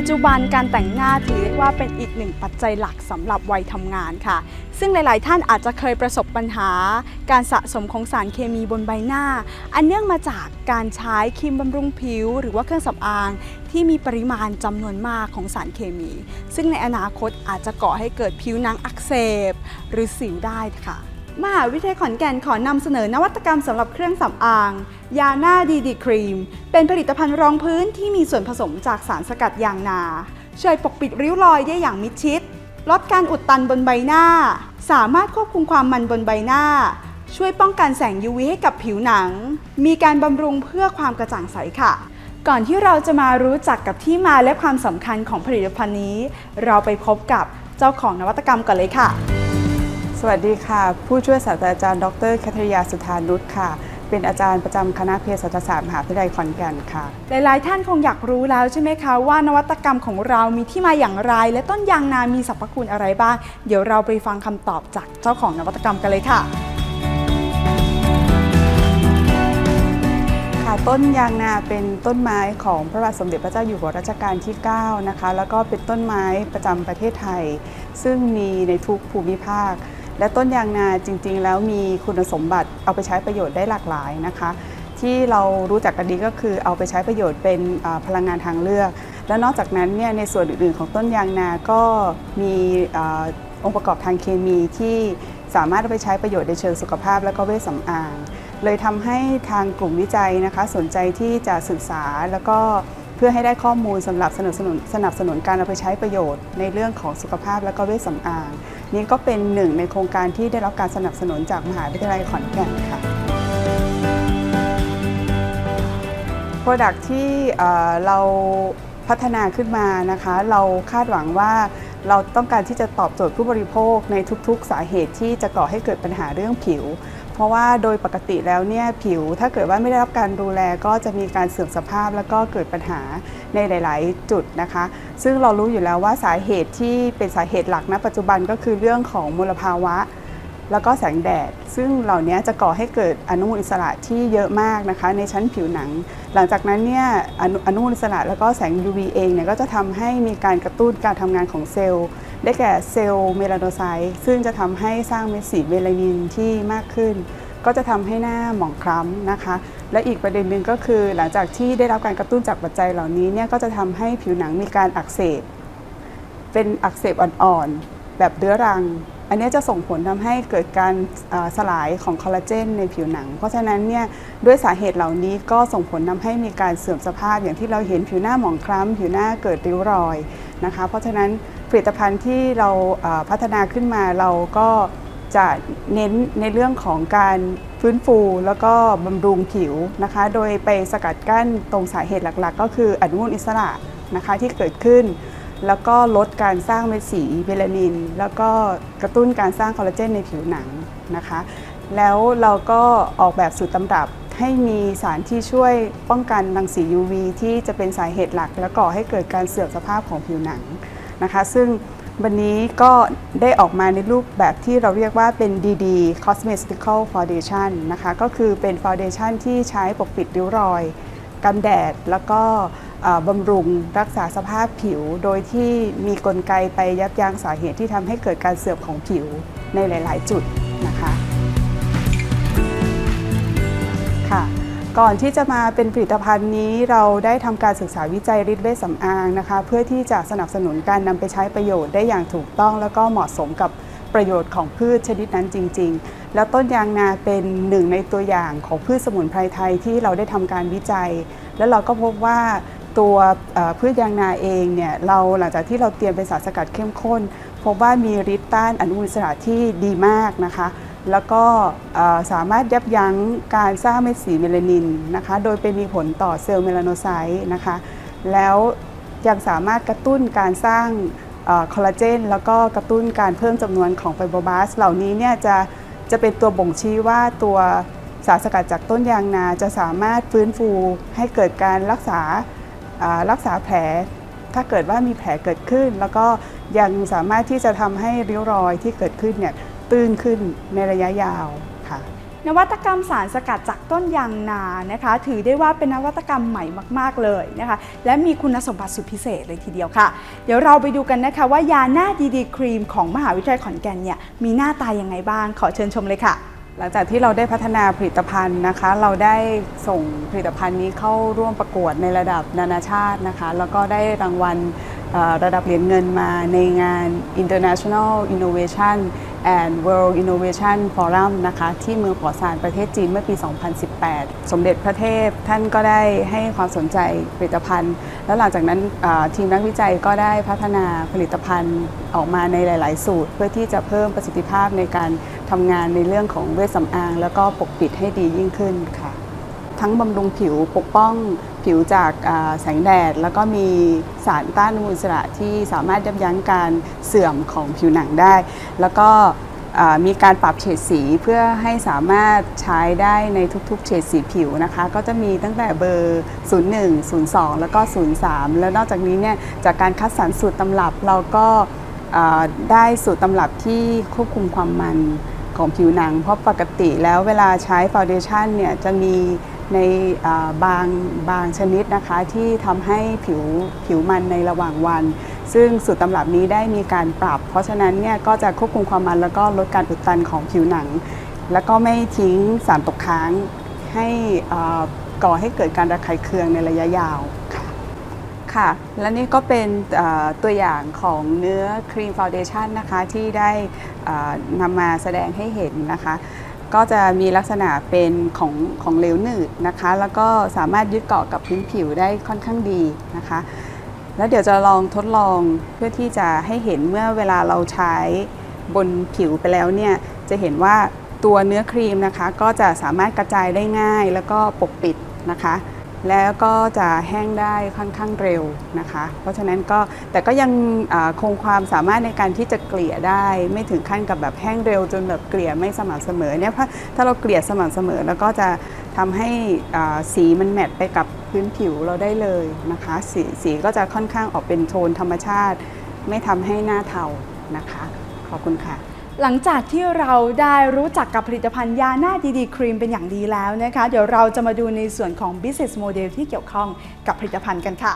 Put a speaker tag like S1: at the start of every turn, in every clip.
S1: ปัจจุบันการแต่งหน้าถือได้ว่าเป็นอีกหนึ่งปัจจัยหลักสำหรับวัยทำงานค่ะ ซึ่งหลาย ๆ ท่านอาจจะเคยประสบปัญหา การสะสมของสารเคมีบนใบหน้า อันเนื่องมาจากการใช้ครีมบำรุงผิว หรือว่าเครื่องสำอาง ที่มีปริมาณจำนวนมากของสารเคมี ซึ่งในอนาคตอาจจะก่อให้เกิดผิวหนังอักเสบ หรือสิวได้ค่ะ มหาวิทยาลัยขอนแก่นขอนำเสนอนวัตกรรมสำหรับเครื่องสำอาง ยาหน้าดีดีครีม เป็นผลิตภัณฑ์รองพื้นที่มีส่วนผสมจากสารสกัดยางนา ช่วยปกปิดริ้วรอยได้อย่างมิดชิด ลดการอุดตันบนใบหน้า สามารถควบคุมความมันบนใบหน้า ช่วยป้องกันแสง UV ให้กับผิวหนัง มีการบำรุงเพื่อความกระจ่างใสค่ะ ก่อนที่เราจะมารู้จักกับที่มาและความสำคัญของผลิตภัณฑ์นี้ เราไปพบกับเจ้าของนวัตกรรมกันเลยค่ะ
S2: สวัสดีค่ะ ผู้ช่วยศาสตราจารย์ ดรแคทริยาสุธานุชค่ะ เป็นอาจารย์ประจำคณะเภสัชศาสตร์มหาวิทยาลัยขอนแก่นค่ะ
S1: หลายๆ ท่านคงอยากรู้แล้วใช่ไหมคะ ว่านวัตกรรมของเรามีที่มาอย่างไร และต้นยางนามีสรรพคุณอะไรบ้าง เดี๋ยวเราไปฟังคำตอบจากเจ้าของนวัตกรรมกันเลยค่ะ
S2: ค่ะต้นยางนาเป็นต้นไม้ของพระบาทสมเด็จพระเจ้าอยู่หัวรัชกาลที่ 9 นะคะ แล้วก็เป็นต้นไม้ประจำประเทศไทย ซึ่งมีในทุกภูมิภาค และต้นยางนาจริง ๆ แล้วมีคุณสมบัติเอาไปใช้ประโยชน์ได้หลากหลายนะคะ ที่เรารู้จักกันดีก็คือเอาไปใช้ประโยชน์เป็นพลังงานทางเลือก แล้วนอกจากนั้นเนี่ยในส่วนอื่นๆ ของต้นยางนาก็มีอองค์ประกอบทางเคมีที่สามารถเอาไปใช้ประโยชน์ในเชิงสุขภาพและก็เวชสำอาง เลยทำให้ทางกลุ่มวิจัยนะคะสนใจที่จะศึกษาแล้วก็เพื่อให้ได้ข้อมูลสำหรับสนับสนุนสนับสนุนการเอาไปใช้ประโยชน์ในเรื่องของสุขภาพและก็เวชสำอาง นี่ก็เป็นหนึ่งในโครงการที่ได้รับการสนับสนุนจากมหาวิทยาลัยขอนแก่นค่ะ โปรดักที่เราพัฒนาขึ้นมานะคะ เราคาดหวังว่าเราต้องการที่จะตอบโจทย์ผู้บริโภคในทุกๆ สาเหตุที่จะก่อให้เกิดปัญหาเรื่องผิว เพราะว่าโดยปกติแล้วเนี่ยผิวถ้าเกิดว่าไม่ได้รับการดูแลก็จะมีการเสื่อมสภาพแล้วก็เกิดปัญหาในหลาย ๆ จุดนะคะ ซึ่งเรารู้อยู่แล้วว่าสาเหตุที่เป็นสาเหตุหลักณปัจจุบันก็คือเรื่องของมลภาวะ แล้วก็แสงแดด ซึ่งเหล่านี้จะก่อให้เกิดอนุมูลอิสระที่เยอะมากนะคะ ในชั้นผิวหนัง หลังจากนั้นเนี่ยอนุอนุมูลอิสระแล้วก็แสง UV เองเนี่ยก็จะทำให้มีการกระตุ้นการทำงานของเซลล์ ได้แก่เซลล์เมลาโนไซต์ซึ่งจะทำให้สร้างเม็ดสีเมลานินที่มากขึ้น ก็จะทำให้หน้าหมองคล้ำนะคะ และอีกประเด็นหนึ่งก็คือ หลังจากที่ได้รับการกระตุ้นจากปัจจัยเหล่านี้เนี่ยก็จะทำให้ผิวหนังมีการอักเสบ เป็นอักเสบอ่อนๆ แบบเรื้อรัง อันนี้จะส่งผลทำให้เกิดการสลายของคอลลาเจนในผิวหนัง เพราะฉะนั้นเนี่ยด้วยสาเหตุเหล่านี้ก็ส่งผลทำให้มีการเสื่อมสภาพอย่างที่เราเห็นผิวหน้าหมองคล้ำผิวหน้าเกิดริ้วรอยนะคะ เพราะฉะนั้น ผลิตภัณฑ์ที่เราพัฒนาขึ้นมาเราก็จะเน้นในเรื่องของการฟื้นฟูแล้วก็บำรุงผิวนะคะ โดยไปสกัดกั้นตรงสาเหตุหลักๆ ก็คืออนุมูลอิสระนะคะที่เกิดขึ้น แล้วก็ลดการสร้างเม็ดสีเมลานิน แล้วก็กระตุ้นการสร้างคอลลาเจนในผิวหนังนะคะ แล้วเราก็ออกแบบสูตรตำรับให้มีสารที่ช่วยป้องกันรังสี UV ที่จะเป็นสาเหตุหลัก และก่อให้เกิดการเสื่อมสภาพของผิวหนัง นะคะ ซึ่งวันนี้ก็ได้ออกมาในรูปแบบที่เราเรียกว่าเป็น DD Cosmetical Foundation นะคะ ก็คือเป็น Foundation ที่ใช้ปกปิดริ้วรอย กันแดด แล้วก็บำรุงรักษาสภาพผิว โดยที่มีกลไกไปยับยั้งสาเหตุที่ทำให้เกิดการเสื่อมของผิวในหลาย ๆ จุด ก่อนที่จะมาเป็นผลิตภัณฑ์นี้เราได้ทำการศึกษาวิจัยฤทธิ์เวชสำอางนะคะ เพื่อที่จะสนับสนุนการนำไปใช้ประโยชน์ได้อย่างถูกต้อง แล้วก็เหมาะสมกับประโยชน์ของพืชชนิดนั้นจริง ๆ แล้วต้นยางนาเป็นหนึ่งในตัวอย่างของพืชสมุนไพรไทยที่เราได้ทำการวิจัย แล้วเราก็พบว่าตัวพืชยางนาเองเนี่ยเราหลังจากที่เราเตรียมเป็นสารสกัดเข้มข้น พบว่ามีฤทธิ์ต้านอนุมูลอิสระที่ดีมากนะคะ แล้วก็สามารถยับยั้งการสร้างเม็ดสีเมลานินนะคะ โดยเป็นมีผลต่อเซลล์เมลาโนไซต์นะคะ แล้วยังสามารถกระตุ้นการสร้างคอลลาเจนแล้วก็กระตุ้นการเพิ่มจำนวนของไฟโบบาสเหล่านี้เนี่ยจะจะเป็นตัวบ่งชี้ว่าตัวสารสกัดจากต้นยางนาจะสามารถฟื้นฟูให้เกิดการรักษารักษาแผล ถ้าเกิดว่ามีแผลเกิดขึ้น แล้วก็ยังสามารถที่จะทำให้ริ้วรอยที่เกิดขึ้นเนี่ย ตื้นขึ้นในระยะยาวค่ะ
S1: นวัตกรรมสารสกัดจากต้นยางนานะคะ ถือได้ว่าเป็นนวัตกรรมใหม่มาก ๆ เลยนะคะ และมีคุณสมบัติสุดพิเศษเลยทีเดียวค่ะ เดี๋ยวเราไปดูกันนะคะว่ายาหน้าดีดีครีมของมหาวิทยาลัยขอนแก่นเนี่ยมีหน้าตายังไงบ้างขอเชิญชมเลยค่ะ
S2: หลังจากที่เราได้พัฒนาผลิตภัณฑ์นะคะ เราได้ส่งผลิตภัณฑ์นี้เข้าร่วมประกวดในระดับนานาชาตินะคะ แล้วก็ได้รางวัลระดับเหรียญเงินมาในงาน International Innovation and World Innovation Forum นะคะที่เมืองปอซานประเทศจีนเมื่อปี 2018 สมเด็จพระเทพท่านก็ได้ให้ความสนใจผลิตภัณฑ์ แล้วหลังจากนั้นทีมนักวิจัยก็ได้พัฒนาผลิตภัณฑ์ออกมาในหลาย ๆ สูตร เพื่อที่จะเพิ่มประสิทธิภาพในการทำงานในเรื่องของเวชสำอาง แล้วก็ปกปิดให้ดียิ่งขึ้นค่ะ ทั้งบำรุงผิวปกป้อง ผิวจากแสงแดด แล้วก็มีสารต้านอนุมูลอิสระที่สามารถยับยั้งการเสื่อมของผิวหนังได้ แล้วก็มีการปรับเฉดสีเพื่อให้สามารถใช้ได้ในทุกๆ เฉดสีผิวนะคะ ก็จะมีตั้งแต่เบอร์ 01 02 แล้วก็ 03 แล้วนอกจากนี้เนี่ยจากการคัดสรรสูตรตำรับเราก็ได้สูตรตำรับที่ควบคุมความมัน ของผิวหนัง เพราะปกติแล้วเวลาใช้ฟาวเดชันเนี่ยจะมีในบางบางชนิดนะคะที่ทำให้ผิวผิวมันในระหว่างวัน ซึ่งสูตรตำรับนี้ได้มีการปรับ เพราะฉะนั้นเนี่ยก็จะควบคุมความมันแล้วก็ลดการอุดตันของผิวหนัง แล้วก็ไม่ทิ้งสารตกค้างให้อ่าก่อให้เกิดการระคายเคืองในระยะยาว ค่ะ และนี่ก็เป็นตัวอย่างของเนื้อครีมฟาวเดชันนะคะที่ได้นำมาแสดงให้เห็นนะคะ ก็จะมีลักษณะเป็นของของเหลวหนืดนะคะ แล้วก็สามารถยึดเกาะกับพื้นผิวได้ค่อนข้างดีนะคะ แล้วเดี๋ยวจะลองทดลองเพื่อที่จะให้เห็นเมื่อเวลาเราใช้บนผิวไปแล้วเนี่ยจะเห็นว่าตัวเนื้อครีมนะคะ ก็จะสามารถกระจายได้ง่ายแล้วก็ปกปิดนะคะ แล้วก็จะแห้งได้ค่อนข้างเร็วนะคะ เพราะฉะนั้นก็แต่ก็ยังคงความสามารถในการที่จะเกลี่ยได้ ไม่ถึงขั้นกับแบบแห้งเร็วจนแบบเกลี่ยไม่สม่ำเสมอเนี่ยเพราะถ้าเราเกลี่ยสม่ำเสมอ แล้วก็จะทำให้สีมันแมทไปกับพื้นผิวเราได้เลยนะคะสีสีก็จะค่อนข้างออกเป็นโทนธรรมชาติ ไม่ทำให้หน้าเทานะคะ ขอบคุณค่ะ
S1: หลังจากที่เราได้รู้จักกับผลิตภัณฑ์ยาหน้าดีๆครีมเป็นอย่างดีแล้วนะคะ เดี๋ยวเราจะมาดูในส่วนของ business model ที่เกี่ยวข้องกับผลิตภัณฑ์กันค่ะ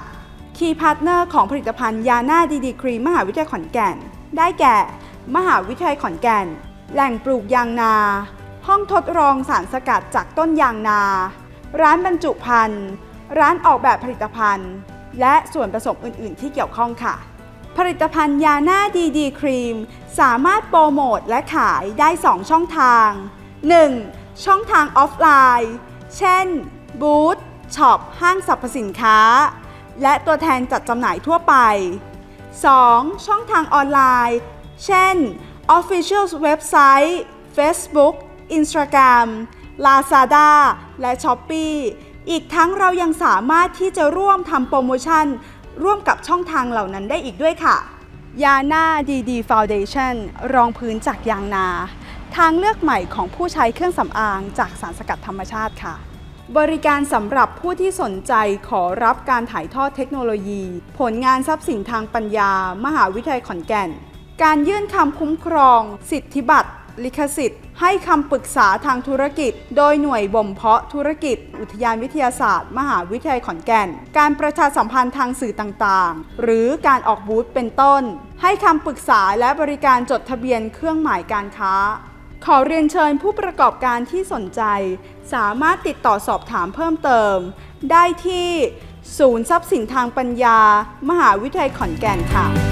S1: Key Partner ของผลิตภัณฑ์ยาหน้าดีๆครีมมหาวิทยาลัยขอนแก่น ได้แก่ มหาวิทยาลัยขอนแก่น แหล่งปลูกยางนา ห้องทดลองสารสกัดจากต้นยางนา ร้านบรรจุภัณฑ์ ร้านออกแบบผลิตภัณฑ์ และส่วนผสมอื่น ๆ ที่เกี่ยวข้องค่ะ ผลิตภัณฑ์ยาหน้าดีดีครีม สามารถโปรโมทและขายได้ 2 ช่องทาง 1. ช่องทางออฟไลน์ เช่น บูธ ช็อป ห้างสรรพสินค้า และตัวแทนจัดจำหน่ายทั่วไป 2. ช่องทางออนไลน์ เช่น Official เว็บไซต์ Facebook Instagram Lazada และ Shopee อีกทั้งเรายังสามารถที่จะร่วมทำโปรโมชั่น ร่วมกับช่องทางเหล่านั้นได้อีกด้วยค่ะยาหน้าดีดีฟาวเดชั่นรองพื้นจากยางนา ทางเลือกใหม่ของผู้ใช้เครื่องสำอางจากสารสกัดธรรมชาติค่ะ บริการสำหรับผู้ที่สนใจขอรับการถ่ายทอดเทคโนโลยี ผลงานทรัพย์สินทางปัญญา มหาวิทยาลัยขอนแก่น การยื่นคำคุ้มครอง สิทธิบัตร ลิขสิทธิ์ ให้คำปรึกษาทางธุรกิจ โดยหน่วยบ่มเพาะธุรกิจ อุทยานวิทยาศาสตร์ มหาวิทยาลัยขอนแก่น การประชาสัมพันธ์ทางสื่อต่างๆ หรือการออกบูธเป็นต้น ให้คำปรึกษาและบริการจดทะเบียนเครื่องหมายการค้า ขอเรียนเชิญผู้ประกอบการที่สนใจ สามารถติดต่อสอบถามเพิ่มเติม ได้ที่ศูนย์ทรัพย์สินทางปัญญา มหาวิทยาลัยขอนแก่นค่ะ